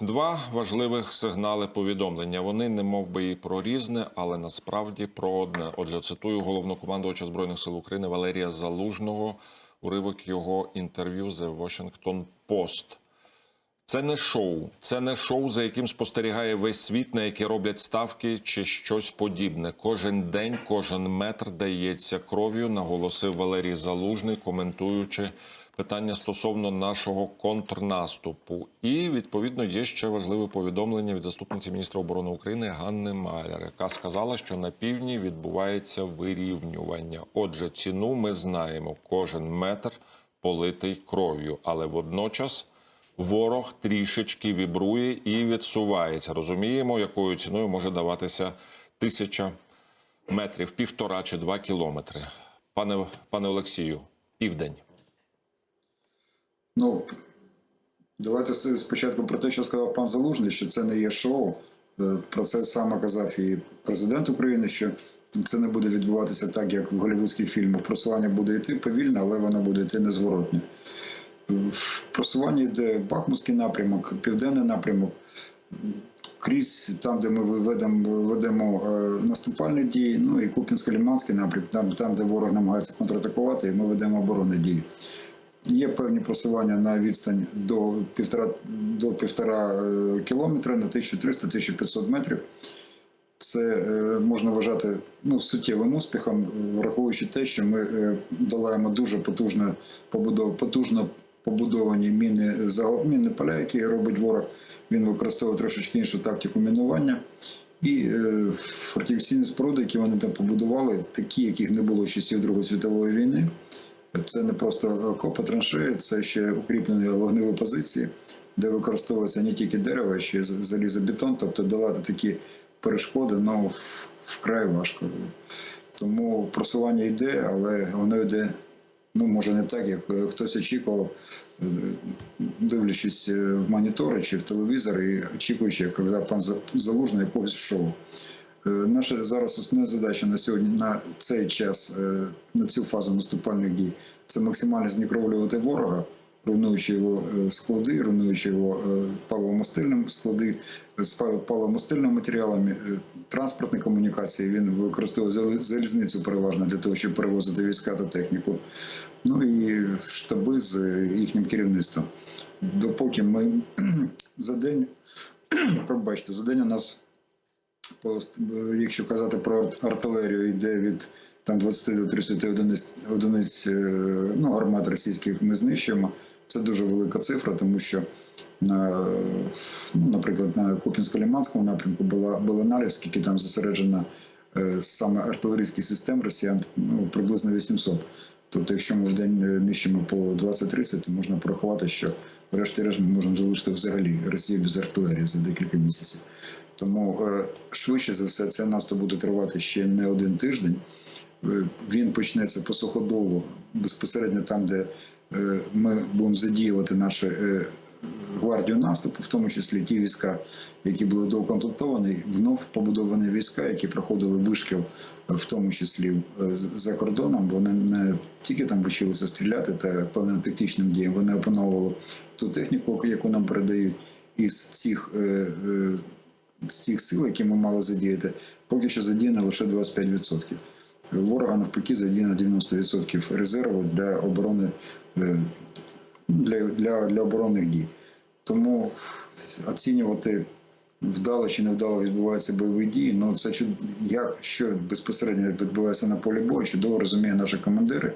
Два важливих сигнали повідомлення. Вони не мов би і про різне, але насправді про одне. Отже, цитую головнокомандувача збройних сил України Валерія Залужного. Уривок його інтерв'ю The Washington Post. Це не шоу, це не шоу, за яким спостерігає весь світ, на яке роблять ставки чи щось подібне. Кожен день, кожен метр дається кров'ю, наголосив Валерій Залужний, коментуючи питання стосовно нашого контрнаступу. І відповідно є ще важливе повідомлення від заступниці міністра оборони України Ганни Маляр, яка сказала, що на півдні відбувається вирівнювання. Отже, ціну ми знаємо. Кожен метр политий кров'ю, але водночас. Ворог трішечки вібрує і відсувається. Розуміємо, якою ціною може даватися тисяча метрів, півтора чи два кілометри. Пане, пане Олексію, південь. Ну, давайте спочатку про те, що сказав пан Залужний, що це не є шоу. Е, Про це саме казав і президент України, що це не буде відбуватися так, як в голівудських фільмах. Просування буде йти повільно, але воно буде йти незворотно. Просування йде Бахмутський напрямок, південний напрямок. Крізь там, де ми ведемо, ведемо наступальні дії, ну і Купінсько-Ліманський напрямок, там, там, де ворог намагається контратакувати, і ми ведемо оборонні дії. Є певні просування на відстань до півтора, до півтора е, кілометра на 1300-1500 метрів. Це е, можна вважати ну, суттєвим успіхом, е, враховуючи те, що ми долаємо дуже потужно, побудов, потужно побудовані міни, міни поля, які робить ворог. Він використовує трошечки іншу тактику мінування. І фортифікаційні споруди, які вони там побудували, такі, яких не було часів Другої світової війни. Це не просто окопи траншеї, це ще укріплені вогневі позиції, де використовується не тільки дерево, ще й залізобетон, тобто долати такі перешкоди ну, вкрай важко. Тому просування йде, але воно йде, ну може не так, як е, хтось очікував, е, дивлячись е, в монітори чи в телевізор і очікуючи, казав пан За- Залужний, якогось шоу. Е, Наша зараз основна задача на сьогодні на цей час, е, на цю фазу наступальних дій, це максимально знікровлювати ворога, руйнуючи його е, склади, руйнуючи його паливомастильним склади з пал- паливомастильними матеріалами, транспортні комунікації. Він використовує залізницю переважно для того, щоб перевозити війська та техніку. Ну і штаби з їхнім керівництвом. Допоки ми за день, пробачте, за день у нас якщо казати про артилерію, йде від там 20 до 30 одиниць, одиниць е, ну, гармат російських ми знищуємо. Це дуже велика цифра, тому що на, ну, наприклад, на Купінсько-Ліманському напрямку була, був аналіз, скільки там зосереджено е, саме артилерійських систем росіян, ну, приблизно 800. Тобто, якщо ми в день е, нищимо по 20-30, то можна порахувати, що врешті-решт ми можемо залишити взагалі Росію без артилерії за декілька місяців. Тому е, швидше за все цей наступ буде тривати ще не один тиждень. Е, Він почнеться по суходолу безпосередньо там, де ми будемо задіювати нашу е, гвардію наступу, в тому числі ті війська, які були доукомплектовані, вновь побудовані війська, які проходили вишкіл, е, в тому числі е, за кордоном. Вони не тільки там вчилися стріляти та певним тактичним діям, вони опановували ту техніку, яку нам передають із цих. е, з цих сил, які ми мали задіяти, поки що задіяно лише 25%. Ворога навпаки задіяно 90% резерву для оборони е, для, для, для оборонних дій. Тому оцінювати вдало чи невдало відбуваються бойові дії. Ну це як що безпосередньо відбувається на полі бою, чудово розуміє наші командири,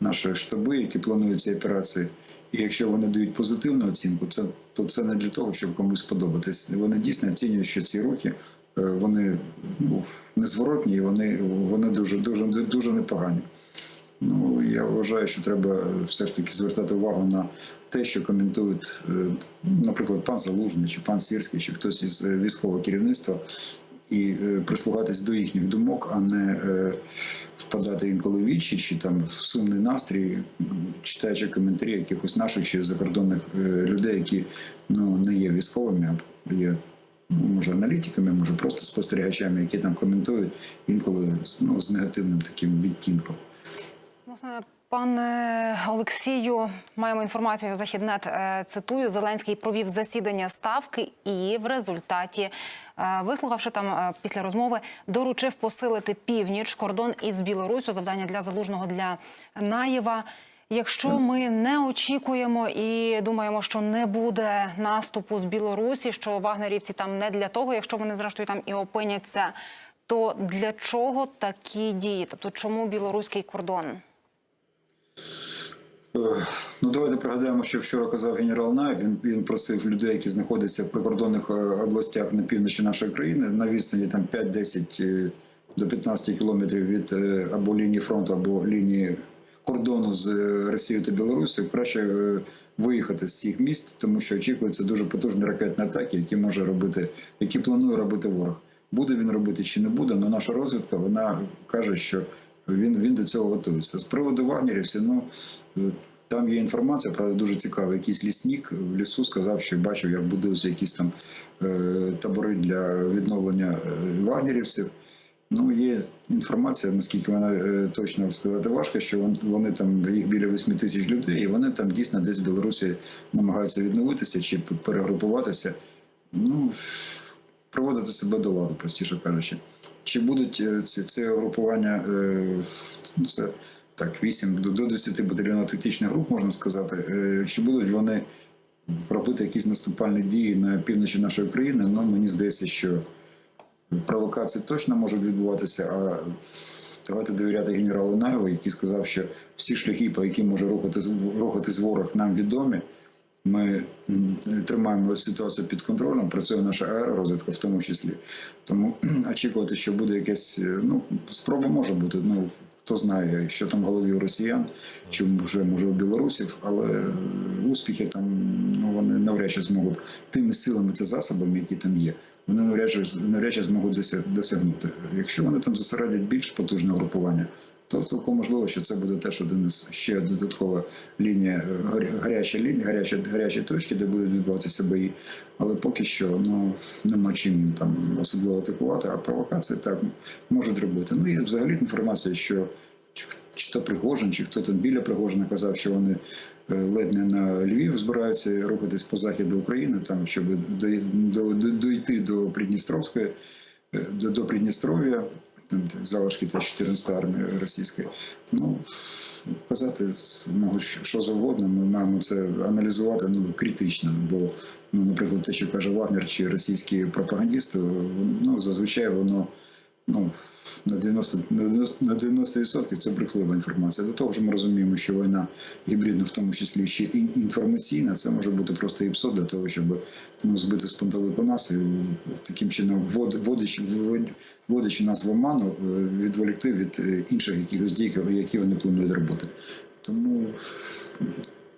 наші штаби, які планують ці операції. І якщо вони дають позитивну оцінку, це то це не для того, щоб комусь сподобатись. Вони дійсно оцінюють, що ці рухи е, вони ну, незворотні, і вони, вони дуже дуже дуже непогані. Ну я вважаю, що треба все ж таки звертати увагу на те, що коментують, е, наприклад, пан Залужний, чи пан Сірський, чи хтось із е, військового керівництва, і е, прислухатись до їхніх думок, а не впадати інколи в вічі, чи там в сумний настрій, читаючи коментарі якихось наших чи закордонних людей, які ну не є військовими, а є. ну, Може, аналітиками, може просто спостерігачами, які там коментують інколи ну, з негативним таким відтінком. Пане Олексію, маємо інформацію. Західнет е, цитую. Зеленський провів засідання ставки і в результаті, е, вислухавши там е, після розмови, доручив посилити північ кордон із Білоруссю. Завдання для залужного для Наєва. Якщо ми не очікуємо і думаємо, що не буде наступу з Білорусі, що вагнерівці там не для того, якщо вони зрештою там і опиняться, то для чого такі дії? Тобто, чому білоруський кордон? Е, Ну, давайте пригадаємо, що вчора казав генерал Наєв. Він, він просив людей, які знаходяться в прикордонних е, областях на півночі нашої країни, на відстані там 5-10 е, до 15 кілометрів від або лінії фронту, або лінії кордону з Росією та Білорусією, краще виїхати з цих міст, тому що очікуються дуже потужні ракетні атаки, які може робити, які планує робити ворог. Буде він робити чи не буде, але наша розвідка вона каже, що він, він до цього готується. З приводу вагнерівців, ну е, там є інформація, правда, дуже цікава. Якийсь лісник в лісу сказав, що бачив, як будуються якісь там е, табори для відновлення е, вагнерівців. Ну, є інформація, наскільки вона е, точно сказати важко, що вон- вони там біля 8 тисяч людей, і вони там дійсно десь в Білорусі намагаються відновитися чи перегрупуватися. Ну, приводити себе до ладу, простіше кажучи. Чи будуть е, ці, це групування, ну, це так, 8 до, до 10 батальйонів тактичних груп, можна сказати, е, чи будуть вони робити якісь наступальні дії на півночі нашої країни? Ну, мені здається, що провокації точно можуть відбуватися, а давайте довіряти генералу Наєву, який сказав, що всі шляхи, по яким може рухатись, рухатись ворог, нам відомі. Ми тримаємо ситуацію під контролем, працює наша аеророзвідка в тому числі. Тому очікувати, що буде якась е, ну, спроба може бути. Ну хто знає, що там в голові у росіян, чи вже може у білорусів, але е, успіхи там ну вони навряд чи зможуть тими силами та засобами, які там є. Вони навряд чи навряд чи зможуть досягнути. Якщо вони там зосередять більш потужне групування, то цілком можливо, що це буде теж один із ще додаткова лінія, е, гаряча лінія, гаряча, гарячі точки, де будуть відбуватися бої. Але поки що ну нема чим там особливо атакувати, а провокації так можуть робити. Ну і взагалі інформація, що чи, то Пригожин, чи хто там біля Пригожина казав, що вони е, ледь не на Львів збираються рухатись по західу України, там щоб до, до, до, дойти до Придністровської, е, до, Придністров'я, залишки та 14 армії російської. Ну казати можу що завгодно. Ми маємо це аналізувати ну критично, бо ну, наприклад, те, що каже Вагнер чи російські пропагандісти, ну зазвичай воно ну на 90 на 90%, на 90% це брехлива інформація. До того ж, ми розуміємо, що війна гібридна, в тому числі ще і інформаційна, це може бути просто ІПСО для того, щоб ну, збити з пантелику нас і таким чином ввод- вводячи, вводячи нас в оману, е, відволікти від е, інших якихось дій, які вони планують робити. Тому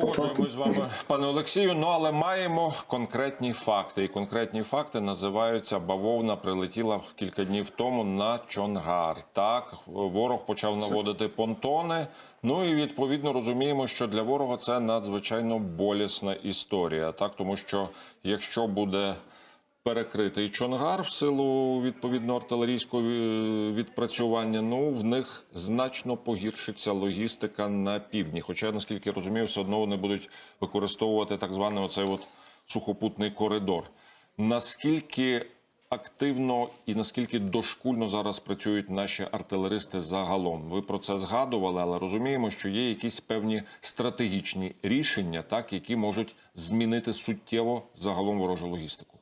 по Погоджуємось з вами, пане Олексію. Ну але маємо конкретні факти. І конкретні факти називаються бавовна прилетіла кілька днів тому на Чонгар. Так, ворог почав наводити понтони. Ну і відповідно розуміємо, що для ворога це надзвичайно болісна історія. Так, тому що якщо буде перекритий Чонгар в силу відповідно артилерійського е, відпрацювання. Ну в них значно погіршиться логістика на півдні. Хоча, наскільки я розумію, все одно вони будуть використовувати так званий оцей от сухопутний коридор. Наскільки активно і наскільки дошкульно зараз працюють наші артилеристи загалом? Ви про це згадували, але розуміємо, що є якісь певні стратегічні рішення, так які можуть змінити суттєво загалом ворожу логістику.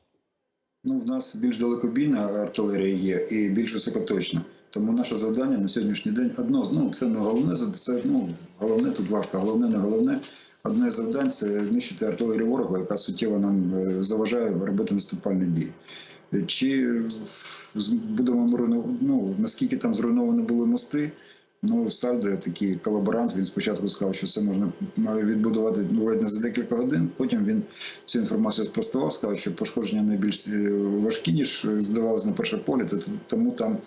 Ну, в нас більш далекобійна артилерія є і більш високоточна. Тому наше завдання на сьогоднішній день одно ну це не головне це ну головне тут важко, головне не головне. Одне з завдань це знищити артилерію ворога, яка суттєво нам е, заважає робити наступальні дії. Чи будемо ну наскільки там зруйновані були мости? Ну, Сальдо, такий колаборант, він спочатку сказав, що це можна відбудувати ледь не за декілька годин. Потім він цю інформацію спростував, сказав, що пошкодження найбільш е, важкі, ніж е, здавалось на перше полі, тому там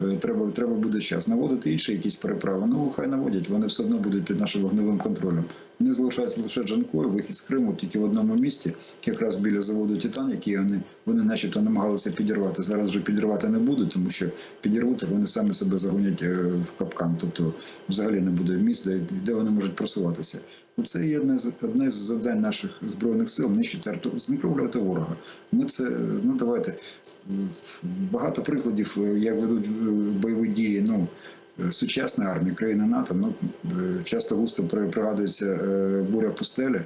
е, треба, треба буде час. Наводити інші якісь переправи. Ну, хай наводять, вони все одно будуть під нашим вогневим контролем. Вони залишаються лише Джанкою, вихід з Криму тільки в одному місці, якраз біля заводу Титан, який вони, вони начебто намагалися підірвати. Зараз вже підірвати не будуть, тому що підірвути вони самі себе загонять в капкан. Аркан, тобто взагалі не буде місць, де, де вони можуть просуватися. Ну, Це є одне з одне з завдань наших збройних сил нищити знекровлювати ворога. Ми це ну давайте багато прикладів, е, як ведуть е, бойові дії. Ну е, сучасна армія країни НАТО. Ну часто густо при- пригадується буря пустелі.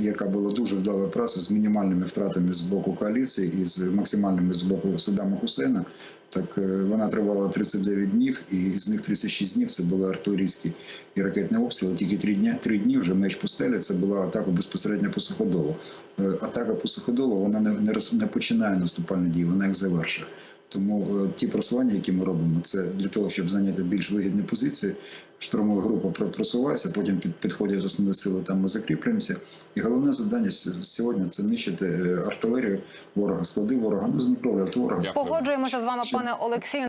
Яка була дуже вдала праця з мінімальними втратами з боку коаліції і з максимальними з боку Саддама Хусейна. Так е, вона тривала 39 днів, і з них 36 днів це були артилерійські і ракетні обстріли. Тільки 3 дні, 3 дні вже меч пустелі. Це була атака безпосередньо по суходолу. Е, Атака по суходолу вона не, не, не починає наступальні дії, вона їх завершує. Тому е, ті просування, які ми робимо, це для того, щоб зайняти більш вигідні позиції. Штурмова група просувається, потім під, підходять основні сили, там ми закріплюємося. І головне завдання сьогодні це нищити е, артилерію ворога, склади ворога, ну знекровлювати ворога. Погоджуємося з вами, пане Олексію.